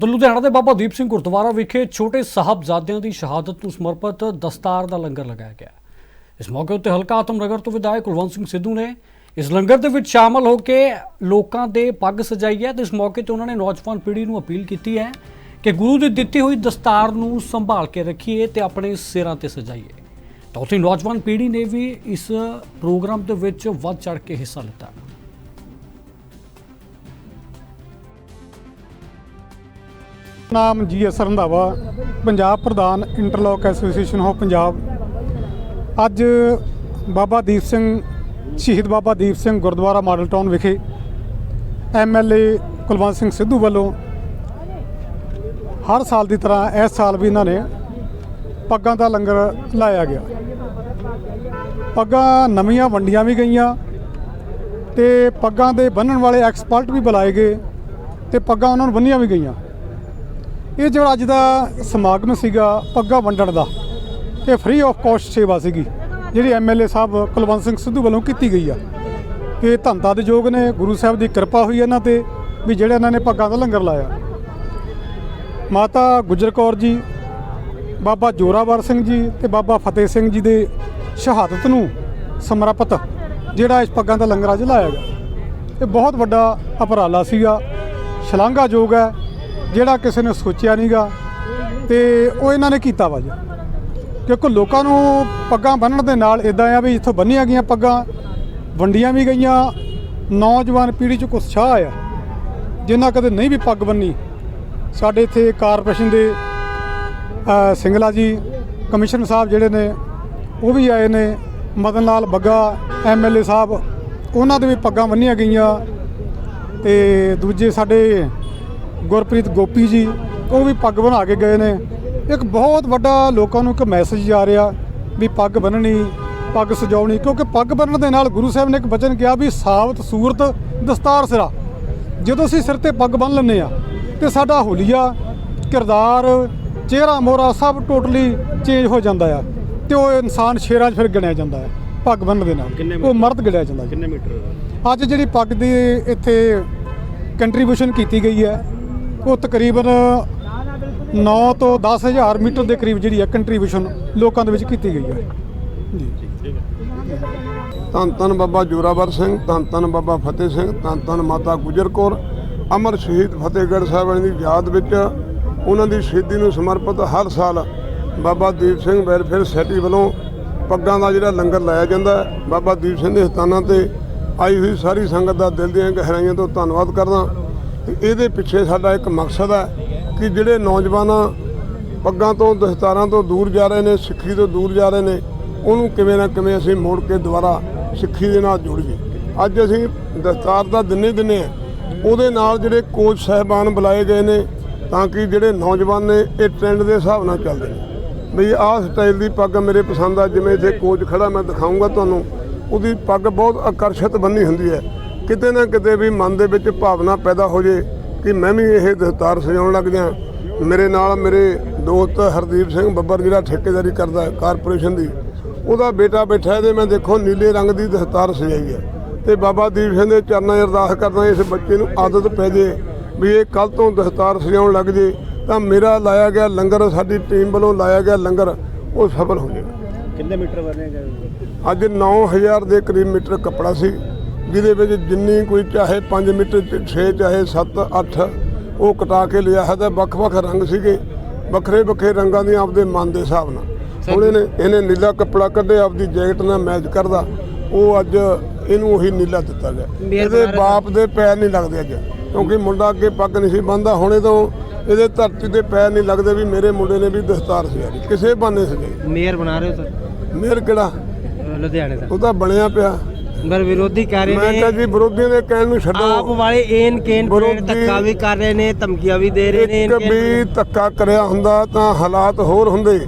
ਤਾਂ ਲੁਧਿਆਣਾ ਦੇ ਬਾਬਾ ਦੀਪ ਸਿੰਘ ਗੁਰਦੁਆਰਾ ਵਿਖੇ ਛੋਟੇ ਸਾਹਿਬਜ਼ਾਦਿਆਂ ਦੀ ਸ਼ਹਾਦਤ ਨੂੰ ਸਮਰਪਿਤ ਦਸਤਾਰ ਦਾ ਲੰਗਰ ਲਗਾਇਆ ਗਿਆ। ਇਸ ਮੌਕੇ ਉੱਤੇ ਹਲਕਾ ਆਤਮਨਗਰ ਤੋਂ ਵਿਧਾਇਕ ਕੁਲਵੰਤ ਸਿੰਘ ਸਿੱਧੂ ਨੇ ਇਸ ਲੰਗਰ ਦੇ ਵਿੱਚ ਸ਼ਾਮਲ ਹੋ ਕੇ ਲੋਕਾਂ ਦੇ ਪੱਗ ਸਜਾਈ ਹੈ ਤੇ ਇਸ ਮੌਕੇ ਤੇ ਉਹਨਾਂ ਨੇ ਨੌਜਵਾਨ ਪੀੜ੍ਹੀ ਨੂੰ ਅਪੀਲ ਕੀਤੀ ਹੈ ਕਿ ਗੁਰੂ ਦੀ ਦਿੱਤੀ ਹੋਈ ਦਸਤਾਰ ਨੂੰ ਸੰਭਾਲ ਕੇ ਰੱਖੀਏ ਤੇ ਆਪਣੇ ਸਿਰਾਂ ਤੇ ਸਜਾਈਏ। ਤਾਂ ਉੱਥੇ ਨੌਜਵਾਨ ਪੀੜ੍ਹੀ ਨੇ ਵੀ ਇਸ ਪ੍ਰੋਗਰਾਮ ਦੇ ਵਿੱਚ ਵੱਧ ਚੜ੍ਹ ਕੇ ਹਿੱਸਾ ਲਿੱਤਾ। ਨਾਮ ਜੀ ਐਸ ਰੰਧਾਵਾ, ਪੰਜਾਬ ਪ੍ਰਧਾਨ ਇੰਟਰਲੋਕ ਐਸੋਸੀਏਸ਼ਨ ਆਫ ਪੰਜਾਬ। ਅੱਜ ਬਾਬਾ ਦੀਪ ਸਿੰਘ, ਸ਼ਹੀਦ ਬਾਬਾ ਦੀਪ ਸਿੰਘ ਗੁਰਦੁਆਰਾ ਮਾਡਲ ਟਾਊਨ ਵਿਖੇ ਐਮਐਲਏ ਕੁਲਵੰਤ ਸਿੰਘ ਸਿੱਧੂ ਵੱਲੋਂ ਹਰ ਸਾਲ ਦੀ ਤਰ੍ਹਾਂ ਇਸ ਸਾਲ ਵੀ ਇਹਨਾਂ ਨੇ ਪੱਗਾਂ ਦਾ ਲੰਗਰ ਲਾਇਆ ਗਿਆ। ਪੱਗਾਂ ਨਵੀਆਂ ਵੰਡੀਆਂ ਵੀ ਗਈਆਂ ਤੇ ਪੱਗਾਂ ਦੇ ਬੰਨਣ ਵਾਲੇ ਐਕਸਪਰਟ ਵੀ ਬੁਲਾਏ ਗਏ ਤੇ ਪੱਗਾਂ ਉਹਨਾਂ ਨੂੰ ਬੰਨੀਆਂ ਵੀ ਗਈਆਂ। ਇਹ ਜਿਹੜਾ ਅੱਜ ਦਾ ਸਮਾਗਮ ਸੀਗਾ ਪੱਗਾ ਵੰਡਣ ਦਾ, ਇਹ ਫ੍ਰੀ ਆਫ ਕਾਸਟ ਸੇਵਾ ਸੀਗੀ, ਜਿਹੜੀ ਐਮਐਲਏ ਸਾਹਿਬ ਕੁਲਵੰਤ ਸਿੰਘ ਸਿੱਧੂ ਵੱਲੋਂ ਕੀਤੀ ਗਈ ਆ। ਕਿ ਧੰਦਾ ਦੇ ਯੋਗ ਨੇ, ਗੁਰੂ ਸਾਹਿਬ ਦੀ ਕਿਰਪਾ ਹੋਈ ਇਹਨਾਂ ਤੇ ਵੀ ਜਿਹੜੇ ਇਹਨਾਂ ਨੇ ਪੱਗਾਂ ਦਾ ਲੰਗਰ ਲਾਇਆ। ਮਾਤਾ ਗੁਜਰ ਕੌਰ ਜੀ, ਬਾਬਾ ਜੋਰਾਵਰ ਸਿੰਘ ਜੀ ਤੇ ਬਾਬਾ ਫਤਿਹ ਸਿੰਘ ਜੀ ਦੇ ਸ਼ਹਾਦਤ ਨੂੰ ਸਮਰਪਿਤ ਜਿਹੜਾ ਇਸ ਪੱਗਾਂ ਦਾ ਲੰਗਰ ਅੱਜ ਲਾਇਆ ਗਿਆ। ਇਹ ਬਹੁਤ ਵੱਡਾ ਉਪਰਾਲਾ ਸੀਗਾ, ਸ਼ਲਾਘਾਯੋਗ ਹੈ। ਜਿਹੜਾ ਕਿਸੇ ਨੇ ਸੋਚਿਆ ਨਹੀਂਗਾ ਤੇ ਉਹ ਇਹਨਾਂ ਨੇ ਕੀਤਾ ਵਾ ਜੀ। ਕਿਉਂਕਿ ਲੋਕਾਂ ਨੂੰ ਪੱਗਾਂ ਬੰਨਣ ਦੇ ਨਾਲ ਇਦਾਂ ਆ ਵੀ ਇੱਥੋਂ ਬੰਨੀਆਂ ਗਈਆਂ ਪੱਗਾਂ, ਵੰਡੀਆਂ ਵੀ ਗਈਆਂ, ਨੌਜਵਾਨ ਪੀੜ੍ਹੀ 'ਚ ਉਤਸ਼ਾਹ ਆਇਆ ਜਿਨ੍ਹਾਂ ਕਦੇ ਨਹੀਂ ਵੀ ਪੱਗ ਬੰਨੀ। ਸਾਡੇ ਇੱਥੇ ਕਾਰਪੋਰੇਸ਼ਨ ਦੇ ਸਿੰਗਲਾ ਜੀ, ਕਮਿਸ਼ਨਰ ਸਾਹਿਬ ਜਿਹੜੇ ਨੇ, ਉਹ ਵੀ ਆਏ ਨੇ। ਮਦਨ ਲਾਲ ਬੱਗਾ ਐਮਐਲਏ ਸਾਹਿਬ, ਉਹਨਾਂ ਦੇ ਵੀ ਪੱਗਾਂ ਬੰਨੀਆਂ ਗਈਆਂ। ਤੇ ਦੂਜੇ ਸਾਡੇ ਗੁਰਪ੍ਰੀਤ ਗੋਪੀ ਜੀ ਉਹ ਵੀ ਪੱਗ ਬਣਾ ਕੇ ਗਏ ਨੇ। ਇੱਕ ਬਹੁਤ ਵੱਡਾ ਲੋਕਾਂ ਨੂੰ ਇੱਕ ਮੈਸੇਜ ਜਾ ਰਿਹਾ ਵੀ ਪੱਗ ਬੰਨਣੀ ਪੱਗ ਸਜਾਉਣੀ ਕਿਉਂਕਿ ਪੱਗ ਬੰਨਣ ਦੇ ਨਾਲ ਗੁਰੂ ਸਾਹਿਬ ਨੇ ਇੱਕ ਬਚਨ ਕਿਹਾ ਵੀ ਸਾਬਤ ਸੂਰਤ ਦਸਤਾਰ ਸਿਰਾ। ਜਦੋਂ ਅਸੀਂ ਸਿਰ ਤੇ ਪੱਗ ਬੰਨ ਲੈਂਦੇ ਆ ਤੇ ਸਾਡਾ ਹੁਲੀਆ ਕਿਰਦਾਰ ਚਿਹਰਾ ਮੋਰਾ ਸਭ ਟੋਟਲੀ ਚੇਂਜ ਹੋ ਜਾਂਦਾ ਆ ਤੇ ਉਹ ਇਨਸਾਨ ਸ਼ੇਰਾਂ 'ਚ ਫਿਰ ਗਿਣਿਆ ਜਾਂਦਾ ਹੈ ਪੱਗ ਬੰਨਣ ਦੇ ਨਾਲ। ਉਹ ਮਰਦ ਗਿਣਿਆ ਜਾਂਦਾ ਕਿੰਨੇ ਮੀਟਰ? ਅੱਜ ਜਿਹੜੀ ਪੱਗ ਦੀ ਇੱਥੇ ਕੰਟਰੀਬਿਊਸ਼ਨ ਕੀਤੀ ਗਈ ਹੈ ਉਹ ਤਕਰੀਬਨ 9 ਤੋਂ 10000 ਮੀਟਰ ਦੇ ਕਰੀਬ ਜਿਹੜੀ ਹੈ ਕੰਟਰੀਬਿਊਸ਼ਨ ਲੋਕਾਂ ਦੇ ਵਿੱਚ ਕੀਤੀ ਗਈ ਹੈ। ਜੀ। ਧੰਨ ਧੰਨ ਬਾਬਾ ਜੋਰਾਵਰ ਸਿੰਘ, ਧੰਨ ਧੰਨ ਬਾਬਾ ਫਤਿਹ ਸਿੰਘ, ਧੰਨ ਧੰਨ ਮਾਤਾ ਗੁਜਰ ਕੌਰ, ਅਮਰ ਸ਼ਹੀਦ ਫਤਿਹਗੜ੍ਹ ਸਾਹਿਬ ਦੀ ਯਾਦ ਵਿੱਚ ਉਹਨਾਂ ਦੀ ਸ਼ਹੀਦੀ ਨੂੰ ਸਮਰਪਿਤ ਹਰ ਸਾਲ ਬਾਬਾ ਦੀਪ ਸਿੰਘ ਵੈਲਫੇਅਰ ਸੋਸਾਇਟੀ ਵੱਲੋਂ ਪੱਗਾਂ ਦਾ ਜਿਹੜਾ ਲੰਗਰ ਲਾਇਆ ਜਾਂਦਾ ਬਾਬਾ ਦੀਪ ਸਿੰਘ ਦੇ ਸਥਾਨਾਂ ਤੇ ਆਈ ਹੋਈ ਸਾਰੀ ਸੰਗਤ ਦਾ ਦਿਲ ਦੀਆਂ ਗਹਿਰਾਈਆਂ ਤੋਂ ਧੰਨਵਾਦ ਕਰਦਾ। ਤੇ ਇਹਦੇ ਪਿੱਛੇ ਸਾਡਾ ਇੱਕ ਮਕਸਦ ਹੈ ਕਿ ਜਿਹੜੇ ਨੌਜਵਾਨਾਂ ਪੱਗਾਂ ਤੋਂ, ਦਸਤਾਰਾਂ ਤੋਂ ਦੂਰ ਜਾ ਰਹੇ ਨੇ, ਸਿੱਖੀ ਤੋਂ ਦੂਰ ਜਾ ਰਹੇ ਨੇ, ਉਹਨੂੰ ਕਿਵੇਂ ਨਾ ਕਿਵੇਂ ਅਸੀਂ ਮੋੜ ਕੇ ਦੁਬਾਰਾ ਸਿੱਖੀ ਦੇ ਨਾਲ ਜੋੜੀਏ। ਅੱਜ ਅਸੀਂ ਦਸਤਾਰ ਦਾ ਦਿਨੇ ਦਿਨੇ ਆ ਉਹਦੇ ਨਾਲ ਜਿਹੜੇ ਕੋਚ ਸਹਿਬਾਨ ਬੁਲਾਏ ਗਏ ਨੇ, ਤਾਂ ਕਿ ਜਿਹੜੇ ਨੌਜਵਾਨ ਨੇ, ਇਹ ਟ੍ਰੈਂਡ ਦੇ ਹਿਸਾਬ ਨਾਲ ਚੱਲਦੇ ਨੇ। ਬਈ ਆਹ ਸਟਾਈਲ ਦੀ ਪੱਗ ਮੇਰੇ ਪਸੰਦ ਆ, ਜਿਵੇਂ ਇੱਥੇ ਕੋਚ ਖੜਾ, ਮੈਂ ਦਿਖਾਉਂਗਾ ਤੁਹਾਨੂੰ। ਉਹਦੀ ਪੱਗ ਬਹੁਤ ਆਕਰਸ਼ਿਤ ਬੰਨੀ ਹੁੰਦੀ ਹੈ। ਕਿਤੇ ਨਾ ਕਿਤੇ ਵੀ ਮਨ ਦੇ ਵਿੱਚ ਭਾਵਨਾ ਪੈਦਾ ਹੋ ਜੇ ਕਿ ਮੈਂ ਵੀ ਇਹ ਦਸਤਾਰ ਸਜਾਉਣ ਲੱਗ ਜਾ ਮੇਰੇ ਨਾਲ ਮੇਰੇ ਦੋਸਤ ਹਰਦੀਪ ਸਿੰਘ ਬੱਬਰ ਜਿਹੜਾ ਠੇਕੇਦਾਰੀ ਕਰਦਾ ਕਾਰਪੋਰੇਸ਼ਨ ਦੀ ਉਹਦਾ ਬੇਟਾ ਬੈਠਾ ਇਹਦੇ ਮੈਂ ਦੇਖੋ ਨੀਲੇ ਰੰਗ ਦੀ ਦਸਤਾਰ ਸਜਾਈ ਹੈ। ਤੇ ਬਾਬਾ ਦੀਪ ਸਿੰਘ ਦੇ ਚਰਨਾਂ 'ਚ ਅਰਦਾਸ ਕਰਦਾ ਇਸ ਬੱਚੇ ਨੂੰ ਆਦਤ ਪੈ ਜੇ ਵੀ ਇਹ ਕੱਲ ਤੋਂ ਦਸਤਾਰ ਸਜਾਉਣ ਲੱਗ ਜੇ ਤਾਂ ਮੇਰਾ ਲਾਇਆ ਗਿਆ ਲੰਗਰ ਸਾਡੀ ਟੀਮ ਵੱਲੋਂ ਲਾਇਆ ਗਿਆ ਲੰਗਰ ਉਹ ਸਫਲ ਹੋ ਜਾਏਗਾ ਕਿੰਨੇ ਮੀਟਰ ਬਣੇਗਾ ਅੱਜ 9000 ਦੇ ਕਰੀਬ ਮੀਟਰ ਕੱਪੜਾ ਸੀ। ਜਿਹਦੇ ਵਿੱਚ ਜਿੰਨੀ ਕੋਈ ਚਾਹੇ 5 ਮੀਟਰ 6 ਚਾਹੇ 7 8 ਉਹ ਕਟਾ ਕੇ ਲਿਆ ਹੈ ਤਾਂ ਵੱਖ-ਵੱਖ ਰੰਗ ਸੀਗੇ। ਵੱਖਰੇ ਵੱਖਰੇ ਰੰਗਾਂ ਦੀਆਂ ਆਪਦੇ ਮਨ ਦੇ ਹਿਸਾਬ ਨਾਲ। ਹੁਣ ਇਹਨੇ ਇਹਨੇ ਨੀਲਾ ਕੱਪੜਾ ਕੱਢਿਆ ਆਪਦੀ ਜੈਕਟ ਨਾਲ ਮੈਚ ਕਰਦਾ। ਉਹ ਅੱਜ ਇਹਨੂੰ ਉਹੀ ਨੀਲਾ ਦਿੱਤਾ ਗਿਆ। ਇਹਦੇ ਬਾਪ ਦੇ ਪੈਰ ਨਹੀਂ ਲੱਗਦੇ ਅੱਜ ਕਿਉਂਕਿ ਮੁੰਡਾ ਅੱਗੇ ਪੱਗ ਨਹੀਂ ਸੀ ਬੰਨਦਾ। ਹੁਣੇ ਤੋਂ ਇਹਦੇ ਧਰਤੀ ਦੇ ਪੈਰ ਨਹੀਂ ਲੱਗਦੇ ਵੀ ਮੇਰੇ ਮੁੰਡੇ ਨੇ ਵੀ ਦਸਤਾਰ ਸਜਾਈ ਕਿਸੇ ਬਾਨੇ ਸਜਾਈ ਮੇਅਰ ਬਣਾ ਰਹੇ ਹੋ ਸਰ? ਮੇਰ ਕਿਹੜਾ? ਲੁਧਿਆਣੇ ਦਾ। ਉਹ ਤਾਂ ਬਣਿਆ ਪਿਆ। ਪਰ ਵਿਰੋਧੀ ਕਹਿ ਰਹੇ ਮੈਂ ਨੇ ਕਿਹਾ ਜੀ ਵਿਰੋਧੀਆਂ ਦੇ ਕਹਿਣ ਨੂੰ ਆਪ ਛੱਡੋ ਵਾਲੇ ਏਨ ਕੇਨ ਵਿਰੋਧੀ- ਧੱਕਾ ਵੀ ਕਰ ਰਹੇ ਨੇ ਧਮਕੀਆਂ ਵੀ ਦੇ ਰਹੇ ਨੇ ਇੱਕ ਵੀ ਧੱਕਾ ਕਰਿਆ ਹੁੰਦਾ ਤਾਂ ਹਾਲਾਤ ਹੋਰ ਹੁੰਦੇ।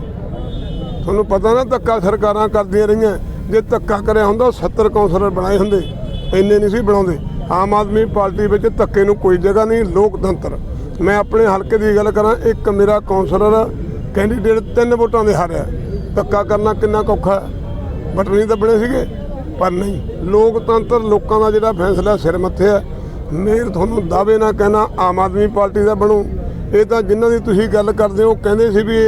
ਤੁਹਾਨੂੰ ਪਤਾ ਨਾ ਧੱਕਾ ਸਰਕਾਰਾਂ ਕਰਦੀਆਂ ਰਹੀਆਂ। ਜੇ ਧੱਕਾ ਕਰਿਆ ਹੁੰਦਾ 70 ਕੌਂਸਲਰ ਬਣਾਏ ਹੁੰਦੇ ਇੰਨੇ ਨਹੀਂ ਸੀ ਬਣਾਉਂਦੇ। ਆਮ ਆਦਮੀ ਪਾਰਟੀ ਵਿੱਚ ਧੱਕੇ ਨੂੰ ਕੋਈ ਜਗ੍ਹਾ ਨਹੀਂ ਲੋਕਤੰਤਰ। ਮੈਂ ਆਪਣੇ ਹਲਕੇ ਦੀ ਗੱਲ ਕਰਾਂ ਇੱਕ ਮੇਰਾ ਕੌਂਸਲਰ ਕੈਂਡੀਡੇਟ ਤਿੰਨ ਵੋਟਾਂ ਦੇ ਹਾਰਿਆ। ਧੱਕਾ ਕਰਨਾ ਕਿੰਨਾ ਔਖਾ ਬਟਨੀ ਦੱਬਣੇ ਸੀਗੇ। ਪਰ ਨਹੀਂ ਲੋਕਤੰਤਰ ਲੋਕਾਂ ਦਾ ਜਿਹੜਾ ਫੈਸਲਾ ਸਿਰ ਮੱਥੇ ਹੈ ਮੇਰ ਤੁਹਾਨੂੰ ਦਾਅਵੇ ਨਾ ਕਹਿਣਾ ਆਮ ਆਦਮੀ ਪਾਰਟੀ ਦਾ ਬਣੂ। ਇਹ ਤਾਂ ਜਿਨ੍ਹਾਂ ਦੀ ਤੁਸੀਂ ਗੱਲ ਕਰਦੇ ਹੋ ਕਹਿੰਦੇ ਸੀ ਵੀ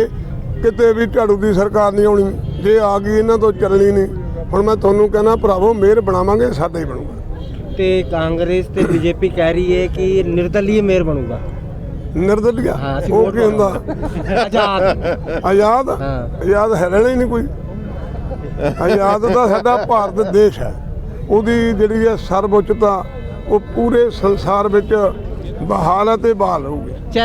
ਕਿਤੇ ਵੀ ਝਾੜੂ ਦੀ ਸਰਕਾਰ ਨਹੀਂ ਆਉਣੀ ਜੇ ਆ ਗਈ ਇਹਨਾਂ ਤੋਂ ਚੱਲਣੀ ਨਹੀਂ। ਹੁਣ ਮੈਂ ਤੁਹਾਨੂੰ ਕਹਿੰਦਾ ਭਰਾਵੋ ਮੇਅਰ ਬਣਾਵਾਂਗੇ ਸਾਡਾ ਹੀ ਬਣੂਗਾ। ਤੇ ਕਾਂਗਰਸ ਤੇ ਬੀਜੇਪੀ ਕਹਿ ਰਹੀ ਹੈ ਕਿ ਨਿਰਦਲੀय ਮੇਅਰ ਬਣੂਗਾ। ਨਿਰਦਲੀਆ? ਉਹ ਕੀ ਹੁੰਦਾ? ਆਜ਼ਾਦ। ਆਜ਼ਾਦ। ਆਜ਼ਾਦ ਹੈ ਰਹਿਣਾ ਹੀ ਨਹੀਂ ਕੋਈ। ਆਜ਼ਾਦ ਦਾ ਸਾਡਾ ਭਾਰਤ ਦੇਸ਼ ਹੈ। ਉਹਦੀ ਜਿਹੜੀ ਹੈ ਸਰਵਉੱਚਤਾ, ਉਹ ਪੂਰੇ ਸੰਸਾਰ ਵਿੱਚ ਬਹਾਲ ਹੈ ਤੇ ਬਹਾਲ ਹੋਊਗੀ।